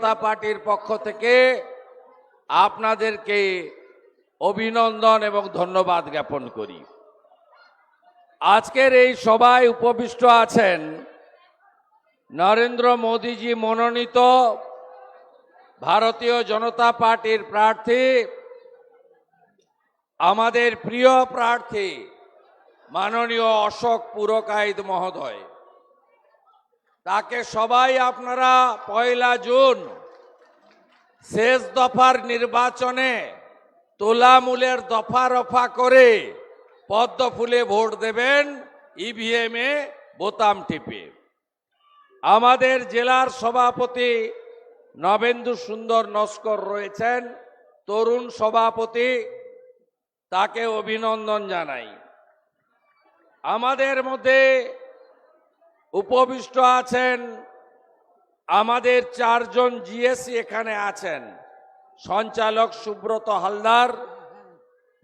জনতা পার্টির পক্ষ থেকে আপনাদেরকে অভিনন্দন এবং ধন্যবাদ জ্ঞাপন করি। আজকের এই সভায় উপবিষ্ট আছেন নরেন্দ্র মোদীজি মনোনীত ভারতীয় জনতা পার্টির প্রার্থী, আমাদের প্রিয় প্রার্থী মাননীয় অশোক পুরকাইদ মহোদয়। তাকে সবাই আপনারা পয়লা জুন শেষ দফার নির্বাচনে তোলামূলের দফা রফা করে পদ্ম ফুলে ভোট দেবেন ইভিএম এ বোতাম টিপে। আমাদের জেলার সভাপতি নবেন্দু সুন্দর নস্কর রয়েছেন, তরুণ সভাপতি, তাকে অভিনন্দন জানাই। আমাদের মধ্যে উপবিষ্ট আছেন। আমাদের চারজন জিএসসি এখানে আছেন। সঞ্চালক সুব্রত হালদার,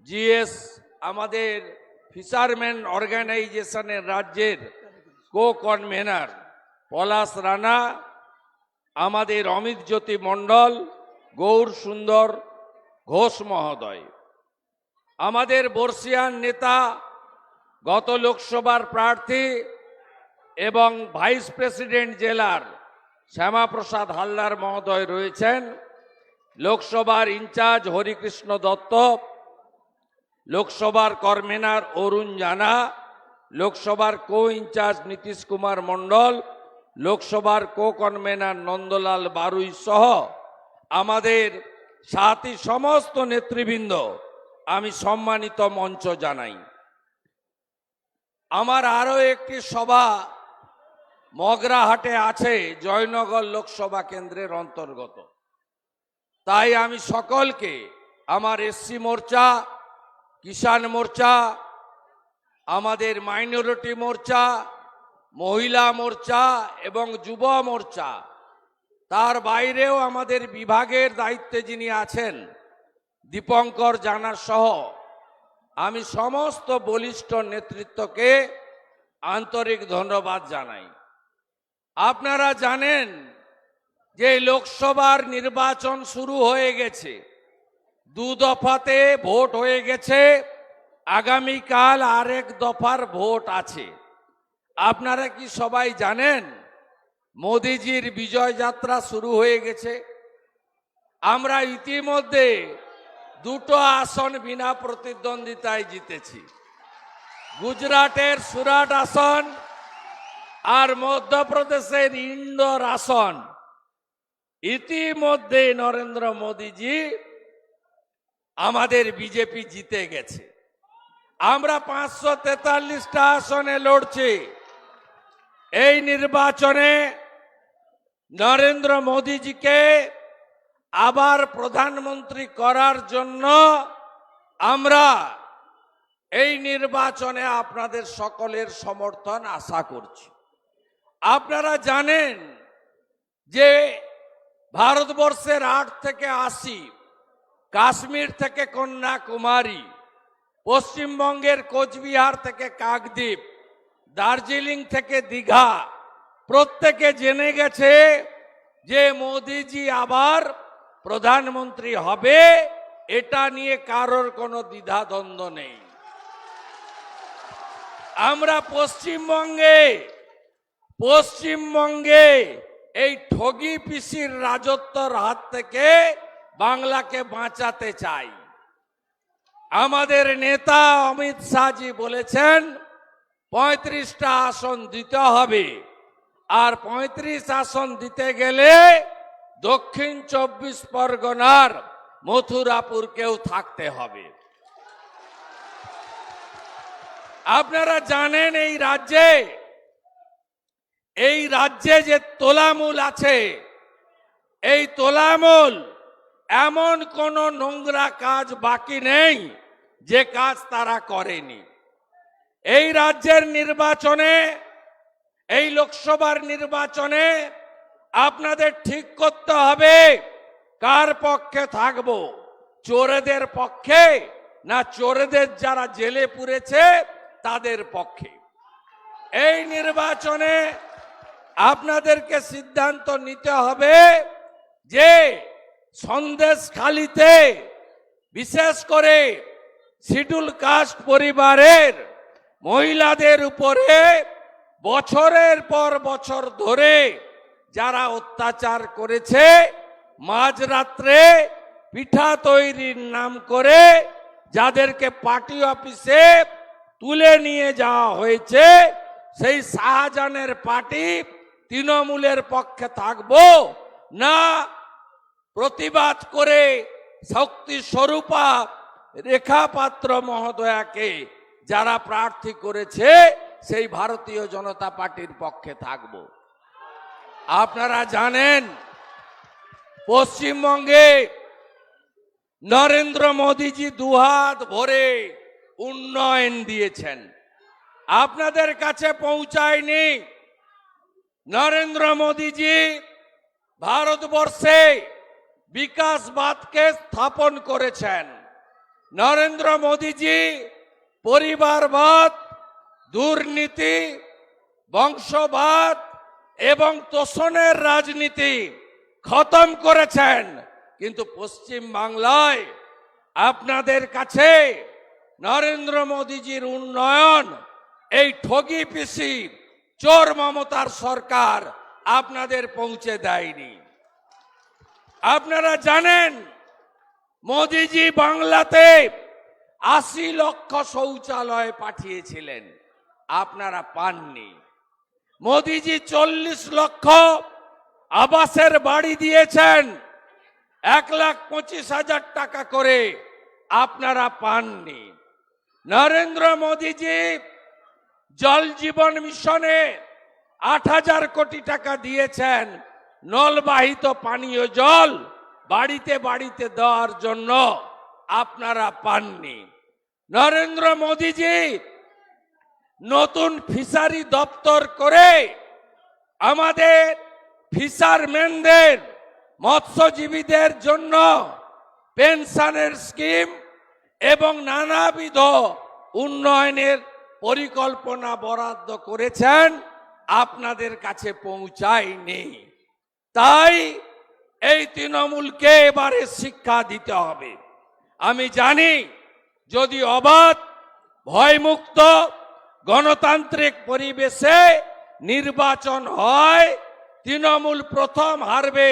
জিএস আমাদের ফিশারম্যান অর্গানাইজেশনের রাজ্যের কো কনভেনার পলাশ রানা, আমাদের অমিত জ্যোতি মণ্ডল, গৌর সুন্দর ঘোষ মহোদয়। আমাদের বর্ষিয়ান নেতা, গত লোকসভার প্রার্থী এবং ভাইস প্রেসিডেন্ট জেলার শ্যামাপ্রসাদ হালদার মহোদয় রয়েছেন, লোকসভার ইনচার্জ হরিকৃষ্ণ দত্ত, লোকসভার কর্মেনার অরুণ জানা, লোকসভার co in charge Nitish Kumar Mandal, লোকসভার কো কনভেনার নন্দলাল বারুই সহ আমাদের সাথী সমস্ত নেতৃবৃন্দ আমি সম্মানিত মঞ্চ জানাই। আমার আরও একটি সভা মগরাহাটে আছে জয়নগর লোকসভা কেন্দ্রের অন্তর্গত। তাই আমি সকলকে, আমার এসসি মোর্চা, কিষাণ মোর্চা, আমাদের মাইনরিটি মোর্চা, মহিলা মোর্চা এবং যুব মোর্চা, তার বাইরেও আমাদের বিভাগের দায়িত্বে যিনি আছেন দীপঙ্কর জানার সহ, আমি সমস্ত বলিষ্ঠ নেতৃত্বকে আন্তরিক ধন্যবাদ জানাই। আপনারা জানেন যে লোকসভার নির্বাচন শুরু হয়ে গেছে। দু দফাতে ভোট হয়ে গেছে। আগামীকাল আরেক দফার ভোট আছে। আপনারা কি সবাই জানেন মোদিজির বিজয় যাত্রা শুরু হয়ে গেছে? আমরা ইতিমধ্যে দুটো আসন বিনা প্রতিদ্বন্দ্বিতায় জিতেছি। গুজরাটের সুরাট আসন আর মধ্যপ্রদেশের ইন্দোর আসন। ইতিমধ্যে নরেন্দ্র মোদীজি আমাদের বিজেপি জিতে গেছে। আমরা পাঁচশো তেতাল্লিশটা আসনে লড়ছি। এই নির্বাচনে নরেন্দ্র মোদীজিকে আবার প্রধানমন্ত্রী করার জন্য আমরা এই নির্বাচনে আপনাদের সকলের সমর্থন আশা করছি। আপনারা জানেন যে ভারতবর্ষের আট থেকে আশি, কাশ্মীর থেকে কন্যাকুমারী, পশ্চিমবঙ্গের কোচবিহার থেকে কাকদ্বীপ, দার্জিলিং থেকে দীঘা, প্রত্যেকে জেনে গেছে যে মোদিজি আবার প্রধানমন্ত্রী হবে, এটা নিয়ে কারোর কোনো দ্বিধাদ্বন্দ্ব নেই। আমরা পশ্চিমবঙ্গে পশ্চিমবঙ্গে এই ঠগি পিসির রাজত্বর হাত থেকে বাংলাকে বাঁচাতে চাই। আমাদের নেতা অমিত শাহজি বলেছেন, পঁয়ত্রিশটা আসন দিতে হবে। আর পঁয়ত্রিশ আসন দিতে গেলে দক্ষিণ চব্বিশ পরগনার মথুরাপুরকেও থাকতে হবে। আপনারা জানেন এই রাজ্যে এই রাজ্যে যে তোলামূল আছে, এই তোলামূল এমন কোন নোংরা কাজ বাকি নেই যে কাজ তারা করেনি। এই রাজ্যের নির্বাচনে, এই লোকসভার নির্বাচনে আপনাদের ঠিক করতে হবে কার পক্ষে থাকব, চোরেদের পক্ষে না চোরেদের যারা জেলে পুরেছে তাদের পক্ষে। এই নির্বাচনে আপনাদেরকে সিদ্ধান্ত নিতে হবে সন্দেশখালিতে বিশেষ করে শিডুল কাস্ট পরিবারের মহিলাদের উপরে বছরের পর বছর ধরে যারা অত্যাচার করেছে, মাঝরাত্রে পিঠা তৈরির নাম করে যাদেরকে পার্টি অফিসে তুলে নিয়ে যাওয়া হয়েছে, সেই শাহজাহানের পার্টি তৃণমূলের পক্ষে থাকব না প্রতিবাদ করে শক্তি স্বরূপা রেখা পাত্র মহোদয়াকে যারা প্রার্থী করেছে, সেই ভারতীয় জনতা পার্টির পক্ষে থাকব। আপনারা জানেন, পশ্চিমবঙ্গে নরেন্দ্র মোদীজি দুহাত ভরে উন্নয়ন দিয়েছেন। আপনাদের কাছে পৌঁছায়নি নরেন্দ্র মোদীজি ভারতবর্ষে বিকাশবাদকে স্থাপন করেছেন। নরেন্দ্র মোদীজি পরিবারবাদ, দুর্নীতি, বংশবাদ এবং তোষণের রাজনীতি খতম করেছেন। কিন্তু পশ্চিম বাংলায় আপনাদের কাছে নরেন্দ্র মোদীজির উন্নয়ন, এই ঠগি পিসি চোর মমতার সরকার আপনাদের পৌঁছে দেয়নি। আপনারা জানেন, মোদিজি বাংলাতে আশি লক্ষ শৌচালয় পাঠিয়েছিলেন। আপনারা পাননি। মোদিজি চল্লিশ লক্ষ আবাসের বাড়ি দিয়েছেন। এক লাখ পঁচিশ হাজার টাকা করে আপনারা পাননি। নরেন্দ্র মোদিজি জল জীবন মিশনে আট হাজার কোটি টাকা দিয়েছেন নলবাহিত পানীয় জল বাড়িতে বাড়িতে দেওয়ার জন্য আপনারা পাননি। নরেন্দ্র মোদীজি নতুন ফিশারি দপ্তর করে আমাদের ফিশারম্যানদের, মৎস্যজীবীদের জন্য পেনশনের স্কিম এবং নানাবিধ উন্নয়নের পরিকল্পনা বরাদ্দ করেছেন, আপনাদের কাছে পৌঁছায়নি তাই এই তৃণমূলকে এবারে শিক্ষা দিতে হবে। আমি জানি, যদি অবাধ, ভয়মুক্ত, গণতান্ত্রিক পরিবেশে নির্বাচন হয়, তৃণমূল প্রথম হারবে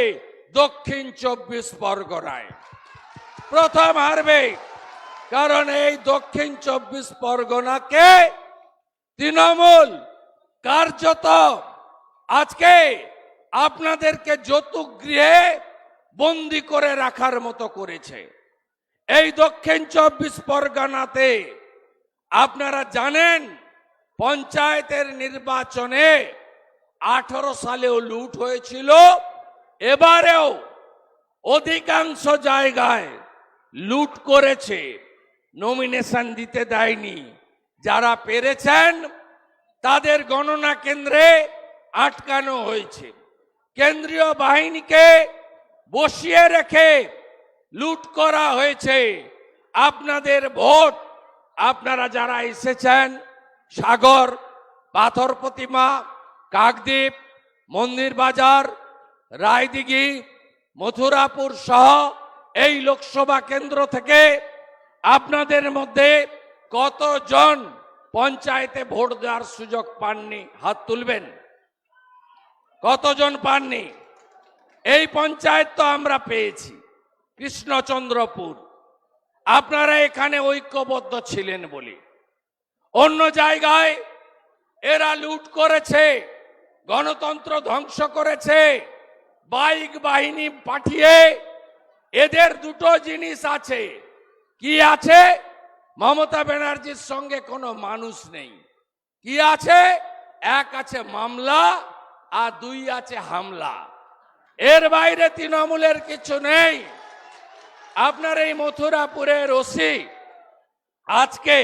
দক্ষিণ চব্বিশ পরগনায়। প্রথম হারবে কারণ এই দক্ষিণ চব্বিশ পরগনাকে তৃণমূল কার্যত আজকে আপনাদেরকে যৌতুক গৃহে বন্দি করে রাখার মতো করেছে। এই দক্ষিণ চব্বিশ পরগনাতে আপনারা জানেন, পঞ্চায়েতের নির্বাচনে আঠারো সালেও লুট হয়েছিল, এবারেও অধিকাংশ জায়গায় লুট করেছে। নমিনেশন দিতে দেয়নি। যারা পেরেছেন, তাদের গণনা কেন্দ্রে আটকানো হয়েছে। কেন্দ্রীয় বাহিনীকে বসিয়ে রেখে লুট করা হয়েছে। আপনাদের ভোট, আপনারা যারা এসেছেন, সাগর, পাথর প্রতিমা, কাকদ্বীপ, মন্দির বাজার, রায়দিঘি, মথুরাপুর সহ এই লোকসভা কেন্দ্র থেকে আপনাদের মধ্যে কতজন পঞ্চায়েতে ভোট দেওয়ার সুযোগ পাননি? হাত তুলবেন। কতজন পাননি? এই পঞ্চায়েত তো আমরা পেয়েছি, কৃষ্ণচন্দ্রপুর। আপনারা এখানে ঐক্যবদ্ধ ছিলেন বলে। অন্য জায়গায় এরা লুট করেছে, গণতন্ত্র ধ্বংস করেছে, বাইক বাহিনী পাঠিয়ে এদের দুটো জিনিস আছে। কি আছে? মমতা ব্যানার্জির সঙ্গে কোনো মানুষ নেই। কি আছে? এক আছে মামলা আর দুই আছে হামলা। এর বাইরে তৃণমূলের কিছু নেই। আপনার এই মথুরাপুরের ওসি আজকে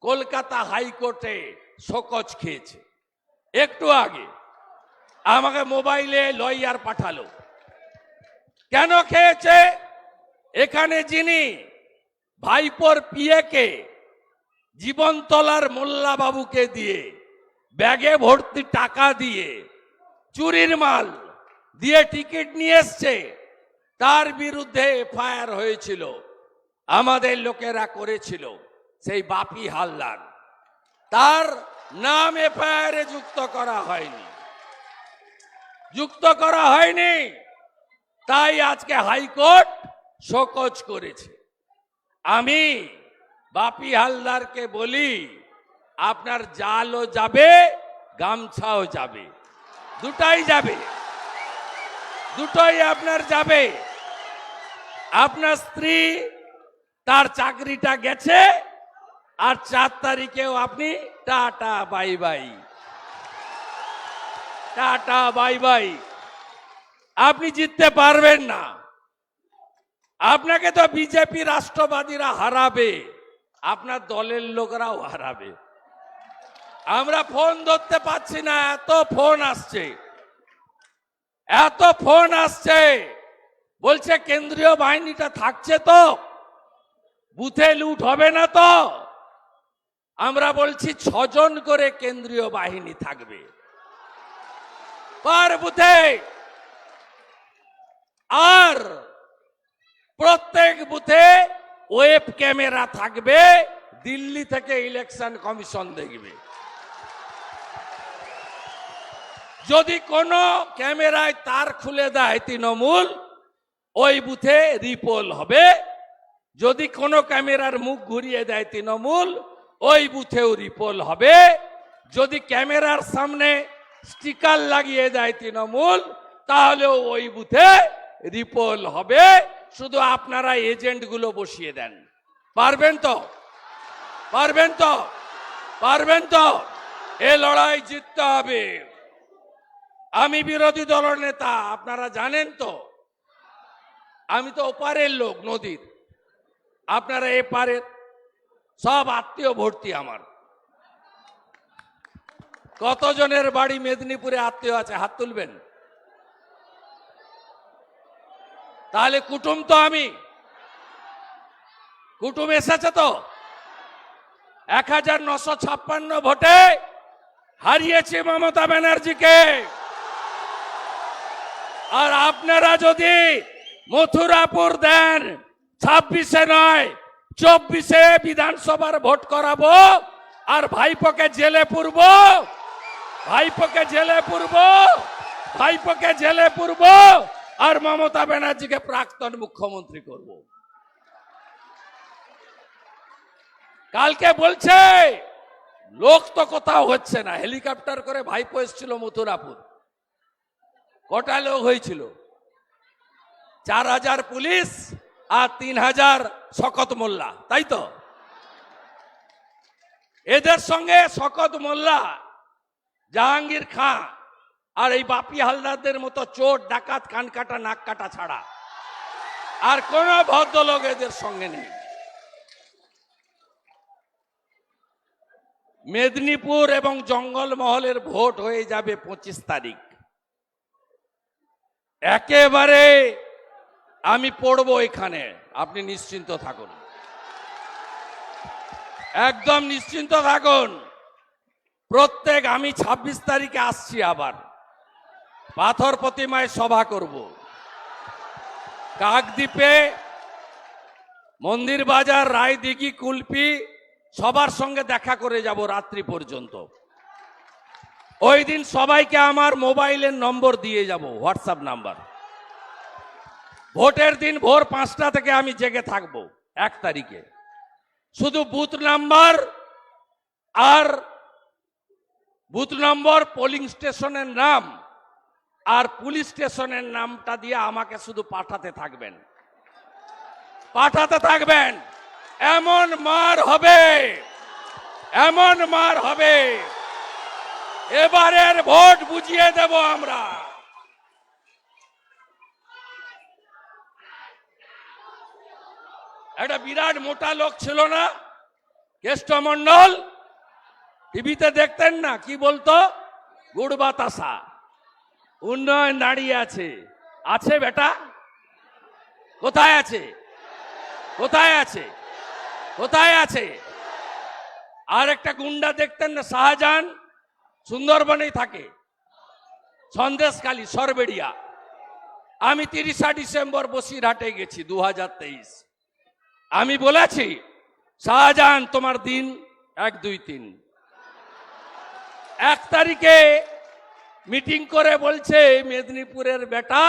কলকাতা হাইকোর্টে শোকজ খেয়েছে। একটু আগে আমাকে মোবাইলে লয়ার পাঠালো। কেন খেয়েছে? এখানে যিনি ভাইপোর পিয়েকে জীবনতলার মোল্লা বাবুকে দিয়ে ব্যাগে ভর্তি টাকা দিয়ে চুরির মাল দিয়ে টিকিট নিয়ে এসছে। তার বিরুদ্ধে এফআইআর হয়েছিল, আমাদের লোকেরা করেছিল সেই বাপি হালদার। তার নাম এফআইআরে যুক্ত করা হয়নি। যুক্ত করা হয়নি, তাই আজকে হাইকোর্ট শোকজ করেছে। আমি বাপি হালদারকে বলি, আপনার জালও যাবে, গামছাও যাবে। দুটাই যাবে। দুটোই আপনার যাবে। আপনার স্ত্রী তার চাকরিটা গেছে, আর চার তারিখেও আপনি tata, bye bye. Tata, bye bye. আপনি জিততে পারবেন না। আপনাকে তো বিজেপি রাষ্ট্রবাদীরা হারাবে, আপনার দলের লোকরাও হারাবে। আমরা ফোন ধরতে পাচ্ছি না, এত ফোন আসছে। এত ফোন আসছে। বলছে কেন্দ্রীয় বাহিনীটা থাকছে তো, বুথে লুট হবে না তো। আমরা বলছি ছজন করে কেন্দ্রীয় বাহিনী থাকবে। পার বুথে। আর প্রত্যেক বুথে ওয়েব ক্যামেরা থাকবে, দিল্লি থেকে ইলেকশন কমিশন দেখবে। যদি কোনো ক্যামেরায় তার খুলে দেয় তৃণমূল, ওই বুথে রিপোল হবে। যদি কোনো ক্যামেরার মুখ ঘুরিয়ে দেয় তৃণমূল, ওই বুথেও রিপোল হবে। যদি ক্যামেরার সামনে স্টিকার লাগিয়ে দেয় তৃণমূল, তাহলেও ওই বুথে রিপোল হবে। শুধু আপনারা এজেন্টগুলো বসিয়ে দেন। পারবেন তো? পারবেন তো? পারবেন তো? এ লড়াই জিততে হবে। আমি বিরোধী দলের নেতা, আপনারা জানেন তো? আমি তো ওপারের লোক, নদীর। আপনারা এপারের সব আত্মীয় ভর্তি আমার। কতজনের বাড়ি মেদিনীপুরে আত্মীয় আছে, হাত তুলবেন? তাহলে কুটুম তো আমি। কুটুম এসেছে তো। এক হাজার নশো ছাপ্পান্ন ভোটে হারিয়েছি মমতা ব্যানার্জিকে। আর আপনারা যদি মথুরাপুর দেন, ছাব্বিশে নয়, চব্বিশে বিধানসভার ভোট করাবো, আর ভাইপোকে জেলে পুরব, ভাইপোকে জেলে পুরব, ভাইপোকে জেলে পুরব আর মমতা ব্যানার্জিকে প্রাক্তন মুখ্যমন্ত্রী করব। কালকে বলছে, লোক তো কোথাও হচ্ছে না। হেলিকপ্টার করে ভাইপো এসেছিল মথুরাপুর। কটা লোক হয়েছিল? চার হাজার পুলিশ আর তিন হাজার শকত মোল্লা, তাই তো? এদের সঙ্গে শকত মোল্লা, জাহাঙ্গীর খাঁ আর এই বাপি হালদারদের মতো চোর, ডাকাত, কান কাটা, নাক কাটা ছাড়া আর কোন ভদ্রলোক এদের সঙ্গে নেই। মেদিনীপুর এবং জঙ্গলমহলের ভোট হয়ে যাবে পঁচিশ তারিখ। একেবারে আমি পড়ব এখানে, আপনি নিশ্চিন্ত থাকুন। একদম নিশ্চিন্ত থাকুন। প্রত্যেক আমি ২৬ তারিখে আসছি আবার। পাথর প্রতিমায় সভা করব। কাকদ্বীপে মন্দির বাজার, রায়দিঘি, কুলপি, সবার সঙ্গে দেখা করে যাব রাত্রি পর্যন্ত। ওই দিন সবাইকে আমার মোবাইলের নম্বর দিয়ে যাব, হোয়াটসঅ্যাপ নাম্বার। ভোটের দিন ভোর পাঁচটা থেকে আমি জেগে থাকব, এক তারিখে। শুধু বুথ নাম্বার আর বুথ নম্বর, পোলিং স্টেশনের নাম আর পুলিশ স্টেশনের নামটা দিয়ে আমাকে শুধু পাঠাতে থাকবেন। পাঠাতে থাকবেন। এমন মার হবে। এমন মার হবে। এবারের ভোট বুঝিয়ে দেব আমরা। একটা বিরাট মোটা লোক ছিল না? কেষ্টমন্ডল টিভিতে দেখতেন না? কি বলতো? গুড় বাতাসা উন্নয়ন দাঁড়িয়ে আছে। আছে বেটা? কোথায় আছে? কোথায় আছে? কোথায় আছে? আর একটা গুন্ডা দেখতেন না, শাহজাহান? সুন্দরবনেই থাকে। সন্দেশকালী সরবেড়িয়া। আমি তিরিশা ডিসেম্বর বসিরহাটে গেছি দু হাজার তেইশ। আমি বলেছি, শাহজাহান, তোমার দিন এক দুই তিন। এক তারিখে মিটিং করে বলছে মেদিনীপুরের বেটা,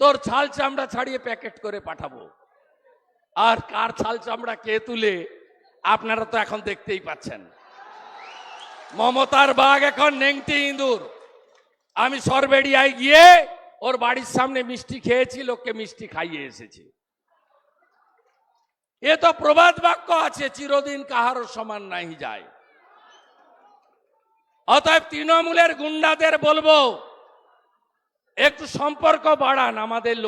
তোর ছাল চামড়া ছাড়িয়ে প্যাকেট করে পাঠাবো। আর কার ছাল চামড়া কে তুলে, আপনারা তো এখন দেখতেই পাচ্ছেন। মমতার বাঘ এখন নেংটি ইঁদুর। আমি সরবেড়িয়ায় গিয়ে ওর বাড়ির সামনে মিষ্টি খেয়েছি, লোককে মিষ্টি খাইয়ে এসেছি। এ তো প্রবাদ বাক্য আছে, চিরদিন কাহারও সমান নাই যায়। অতএব তৃণমূলের গুন্ডাদের বলব একটু সম্পর্ক বাড়ান আমাদের লোক